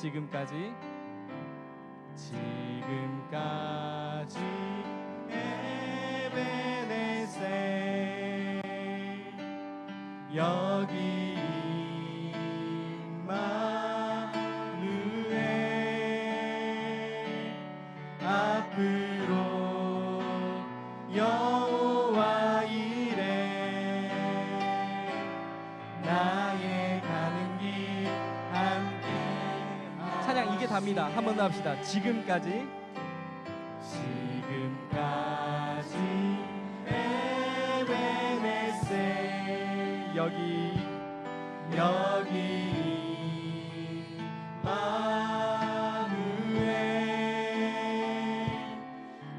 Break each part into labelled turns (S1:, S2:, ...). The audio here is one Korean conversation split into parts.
S1: 지금까지? 지금까지 에베네세 여기 답니다. 한 번 더 합시다. 지금까지. 지금까지 에베네세. 여기. 여기. 마누엘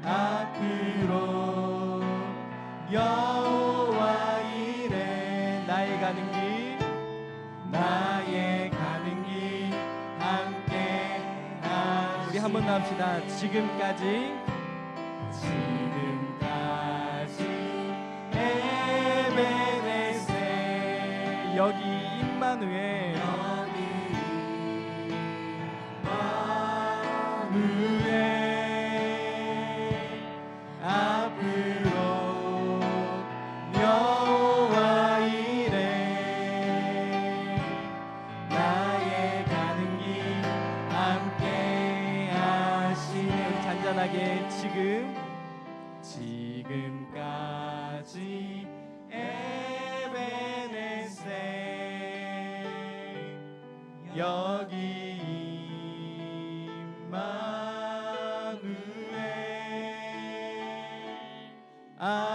S1: 앞으로. 여호와 이래. 나의 가는 길 우리 한번더 합시다. 지금까지. 지금까지 에베네세. 여기 임마누엘 마누엘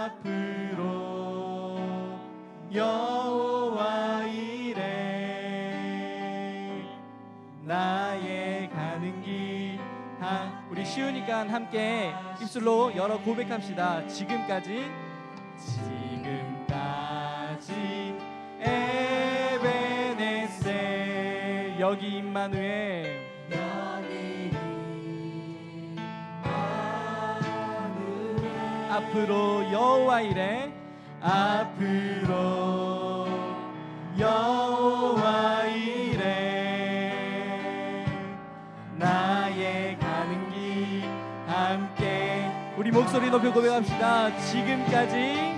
S1: 앞으로 여호와 이래 나의 가는 길. 하- 우리 쉬우니까 함께 입술로 열어 고백합시다. 지금까지 지금까지 에베네세 여기 임마누엘 앞으로 여호와 이래. 앞으로 여호와 이래. 나의 가는 길 함께. 우리 목소리 높여 고백합시다. 지금까지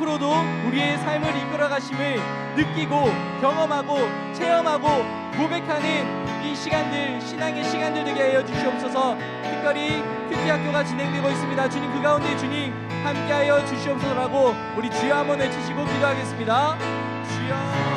S1: 앞으로도 우리의 삶을 이끌어 가심을 느끼고 경험하고 체험하고 고백하는 이 시간들 신앙의 시간들 되게 하여 주시옵소서. 특별히 큐티 학교가 진행되고 있습니다. 주님 그 가운데 주님 함께하여 주시옵소서라고 우리 주여 한번 외치시고 기도하겠습니다. 주여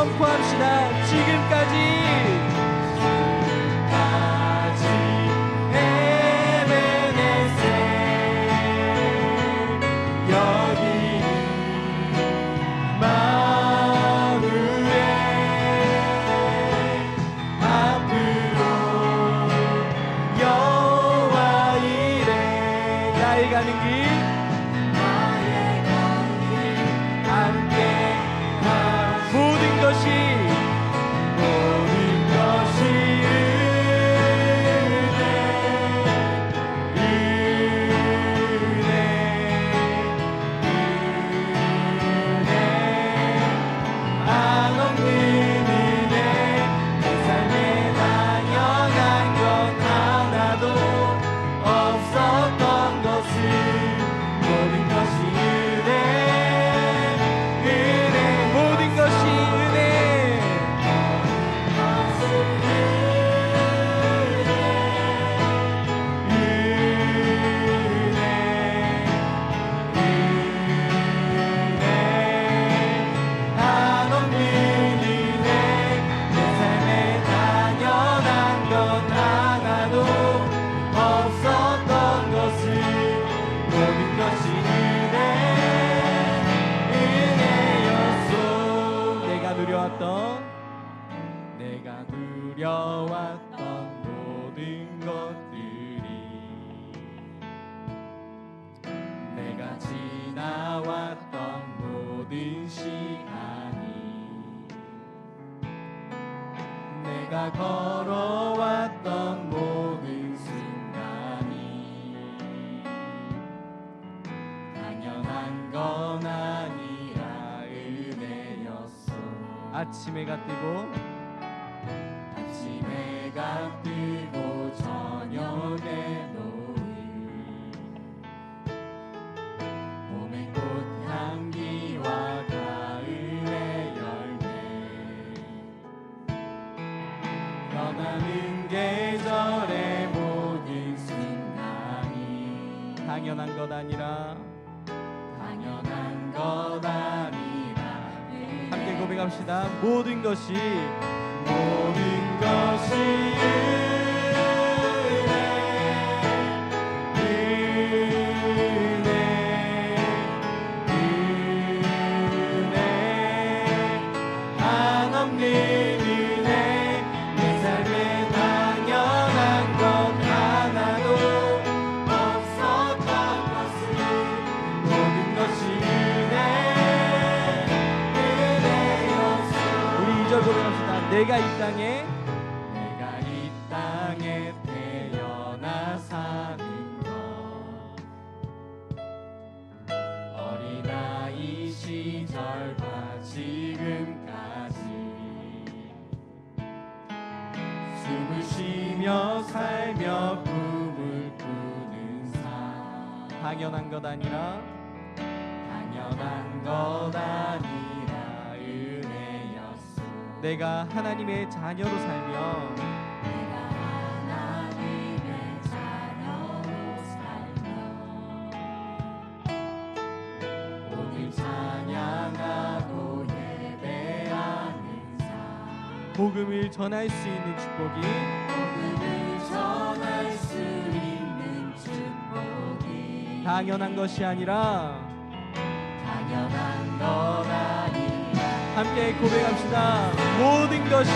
S1: com quantidade.
S2: 내가
S1: 걸어왔던 모든 순간이 당연한 건 아니라 은혜였어.
S2: 아침 해가 뜨고
S1: 아침 해가 뜨고 저녁에
S2: 것 아니라.
S1: 당연한 것 아니라.
S2: 함께 고백합시다. 모든 것이
S1: 모든 것이
S2: 내가 이 땅에
S1: 내가
S2: 하나님의 자녀로 살며
S1: 내가 하나 님의 자녀로 살 며, 오늘 자녀가, 고, 의 대한 인사,
S2: 복음을 전할 수 있는 축복이 당연한 것이 아니라 함께 고백합시다. 모든 것이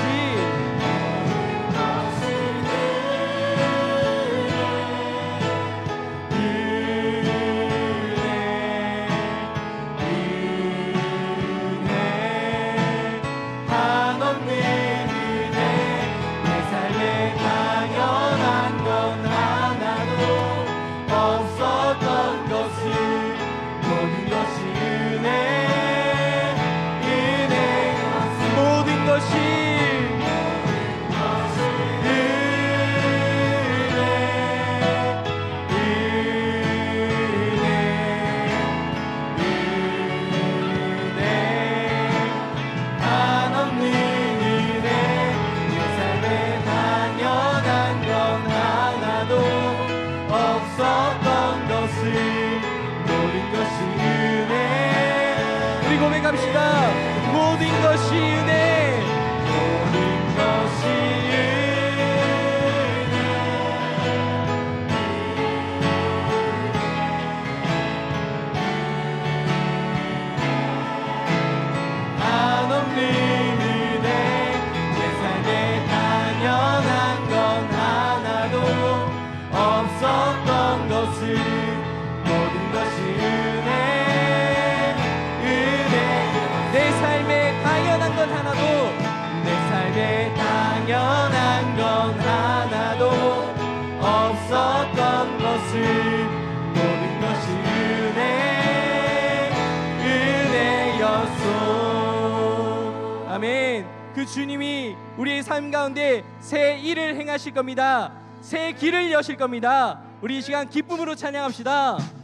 S1: 주님이 우리의 삶 가운데 새 일을 행하실 겁니다. 새 길을 여실 겁니다. 우리 이 시간 기쁨으로 찬양합시다.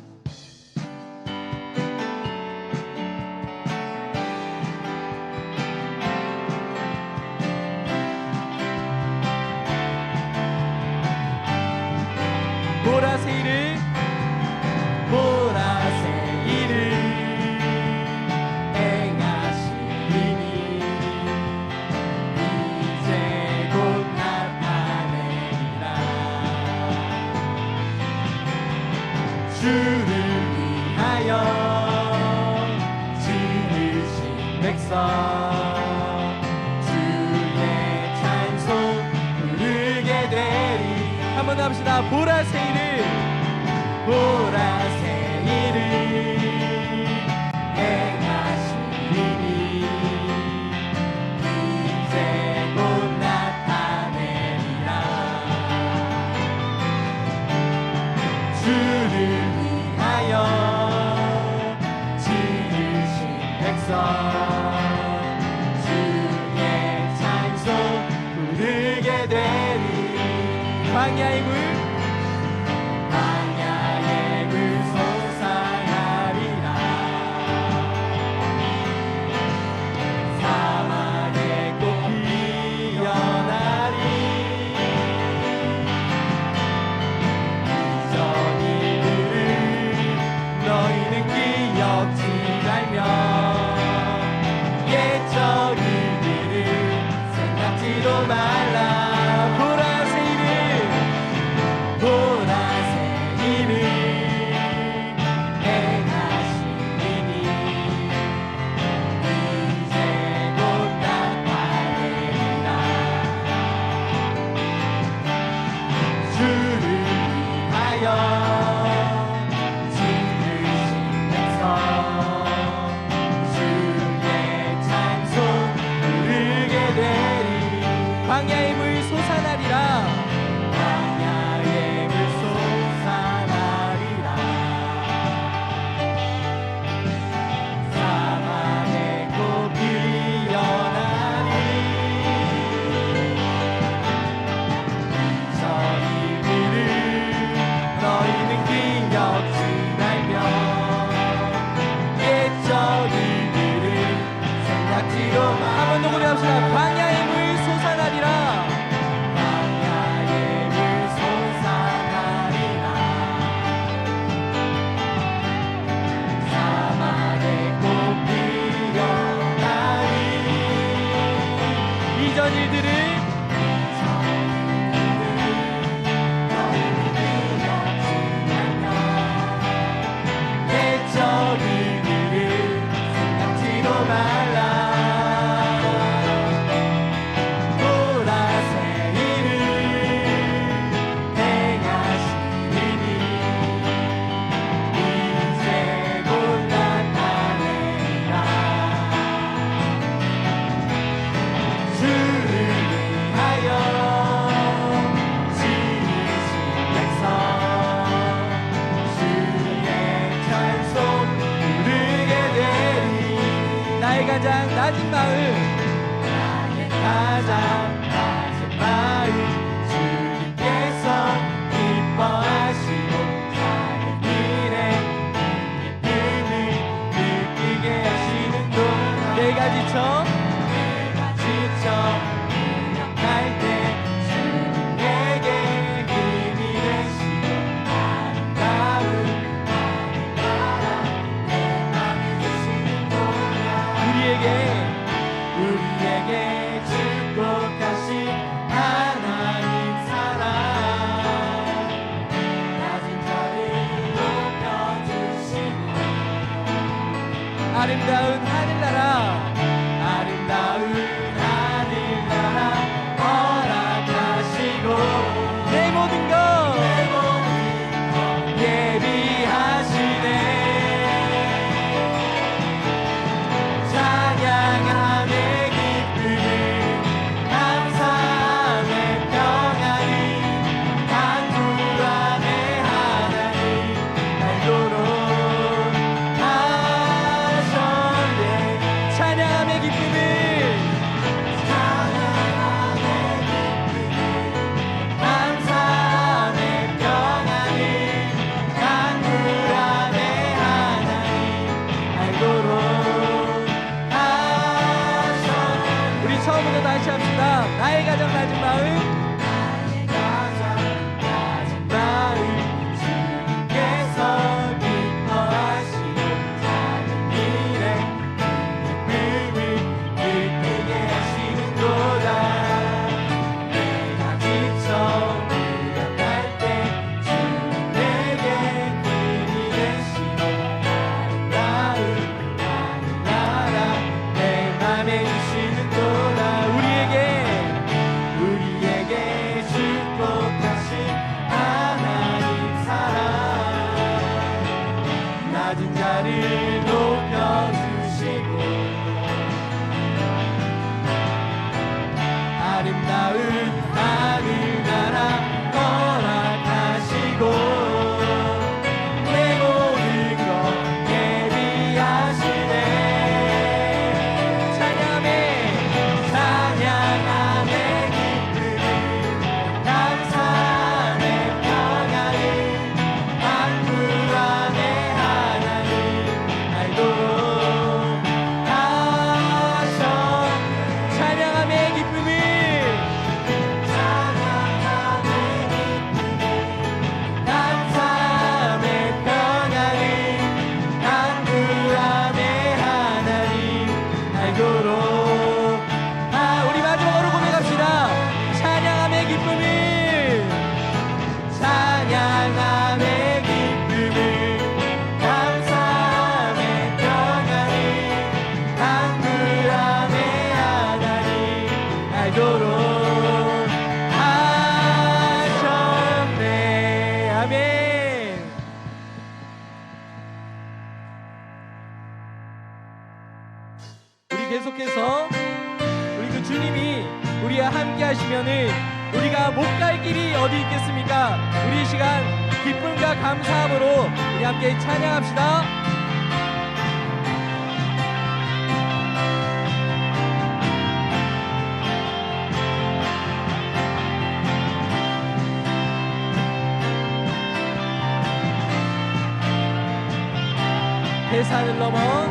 S1: 주를 위하여 지으신 백성 주의 찬송 부르게 되리. 한번 합시다. 보라새 를 보라 down 아니면은 우리가 못 갈 길이 어디 있겠습니까? 우리 시간 기쁨과 감사함으로 우리 함께 찬양합시다. 세상을 넘어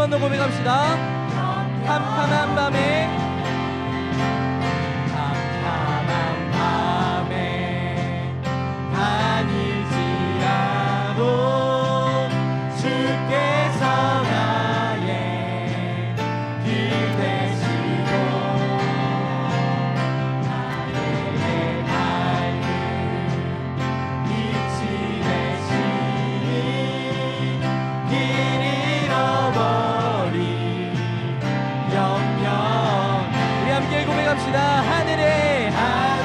S1: 한번더 고백합시다. 캄캄한 밤에 봅시다
S2: 하늘에
S1: 하늘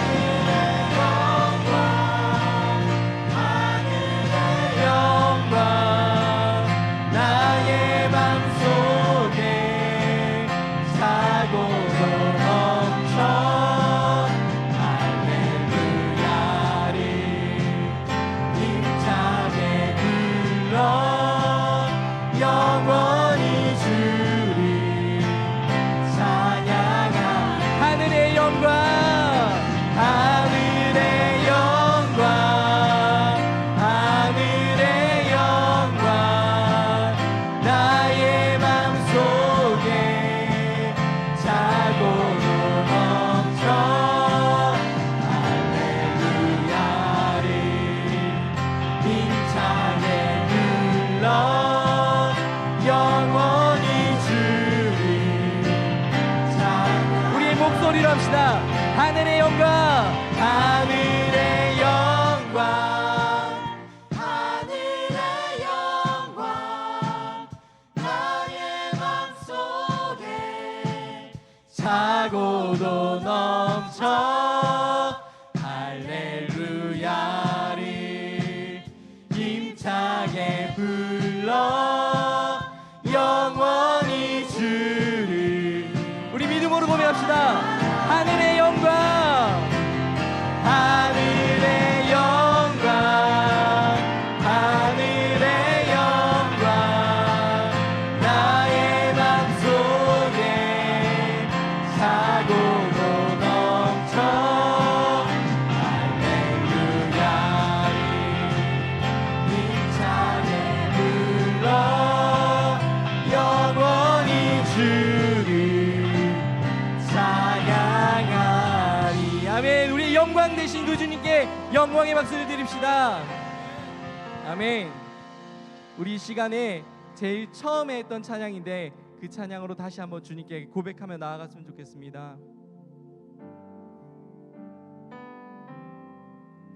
S2: 영원히 주리 찬양
S1: 우리의 목소리로 합시다. 하늘의 영광.
S2: 하늘의 영광.
S1: 사고도 너 영광의 박수를 드립시다. 아멘. 우리 시간에 제일 처음에 했던 찬양인데 그 찬양으로 다시 한번 주님께 고백하며 나아갔으면 좋겠습니다.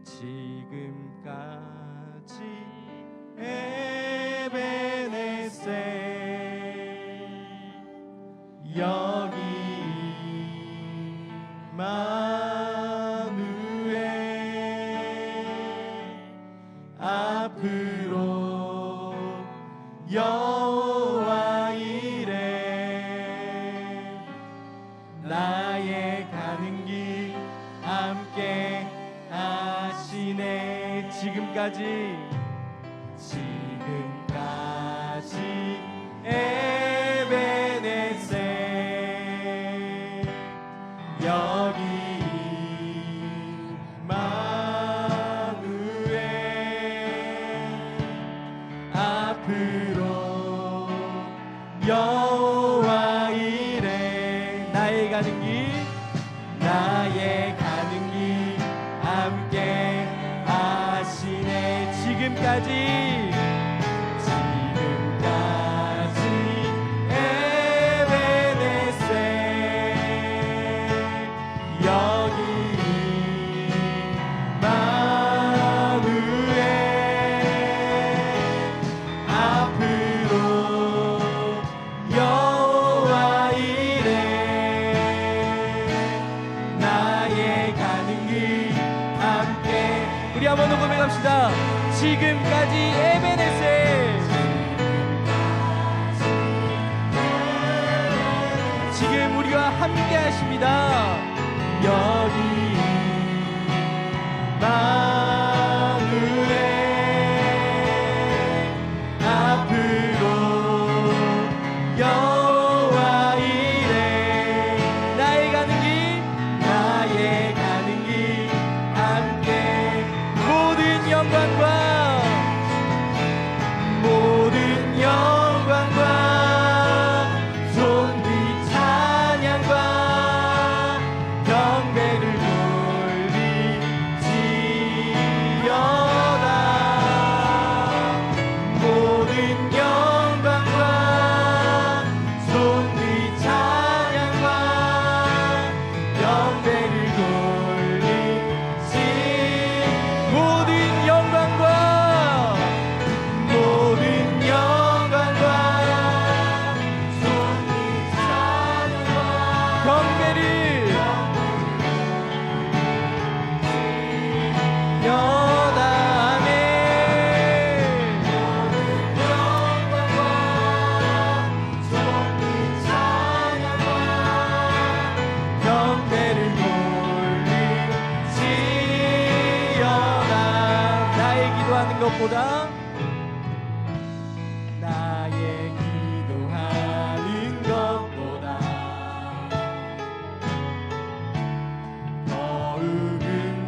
S1: 지금까지 에베네세 여기 만 앞으로 여호와 이래. 나의 가는 길 함께 하시네. 지금까지 지금까지 에베네셀. 지금 우리와 함께 하십니다.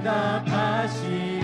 S1: 응답하시